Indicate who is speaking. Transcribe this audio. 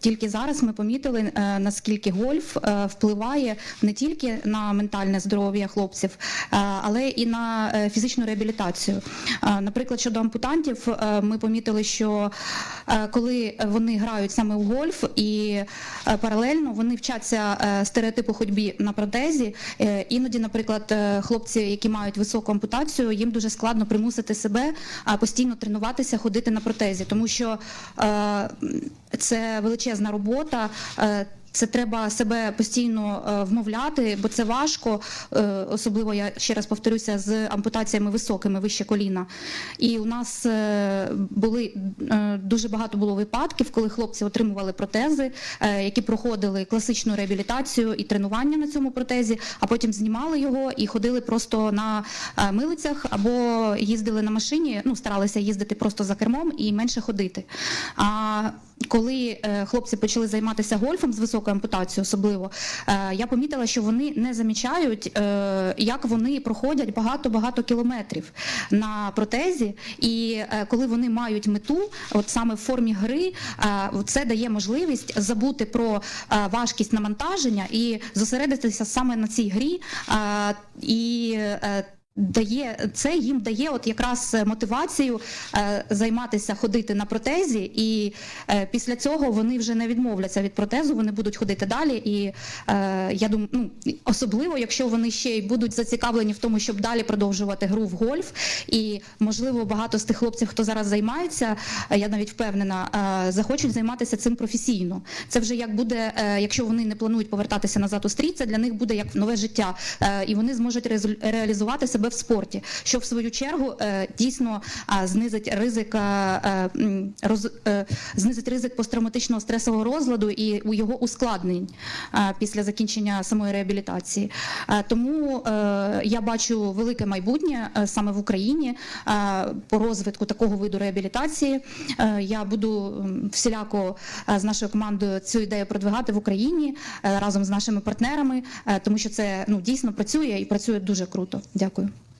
Speaker 1: Тільки зараз ми помітили, е, наскільки гольф е, впливає не тільки на ментальне здоров'я хлопців, е, але і на фізичну реабілітацію. Наприклад, щодо ампутантів, ми помітили, що коли вони грають саме в гольф і паралельно вони вчаться стереотипу ходьбі на протезі. Іноді, наприклад, хлопці, які мають високу ампутацію, їм дуже складно примусити себе постійно тренуватися, ходити на протезі, тому що це величезна робота. е, Це треба себе постійно е, вмовляти, бо це важко, е, особливо я ще раз повторюся з ампутаціями високими, вище коліна. І у нас були дуже багато було випадків, коли хлопці отримували протези, які проходили класичну реабілітацію і тренування на цьому протезі, а потім знімали його і ходили просто на милицях або їздили на машині, ну старалися їздити просто за кермом і менше ходити. А коли е, хлопці почали займатися гольфом з високою ампутацією, особливо, е, я помітила, що вони не замічають, е, як вони проходять багато-багато кілометрів на протезі. І коли вони мають мету, от саме в формі гри, це дає можливість забути про важкість навантаження і зосередитися саме на цій грі. І Дає це їм дає от якраз мотивацію е, займатися ходити на протезі, і е, після цього вони вже не відмовляться від протезу, вони будуть ходити далі. І е, я думаю, ну особливо, якщо вони ще й будуть зацікавлені в тому, щоб далі продовжувати гру в гольф. І можливо, багато з тих хлопців, хто зараз займається, е, я навіть впевнена, е, захочуть займатися цим професійно. Це вже як буде, е, якщо вони не планують повертатися назад у стрій, це для них буде як нове життя, е, і вони зможуть реалізувати себе в спорті, що в свою чергу е, дійсно знизить ризик, е, роз, е, знизить ризик посттравматичного стресового розладу і у його ускладнень після закінчення самої реабілітації. Тому я бачу велике майбутнє саме в Україні по розвитку такого виду реабілітації. Я буду всіляко з нашою командою цю ідею продвигати в Україні разом з нашими партнерами, тому що це ну дійсно працює і працює дуже круто. Дякую.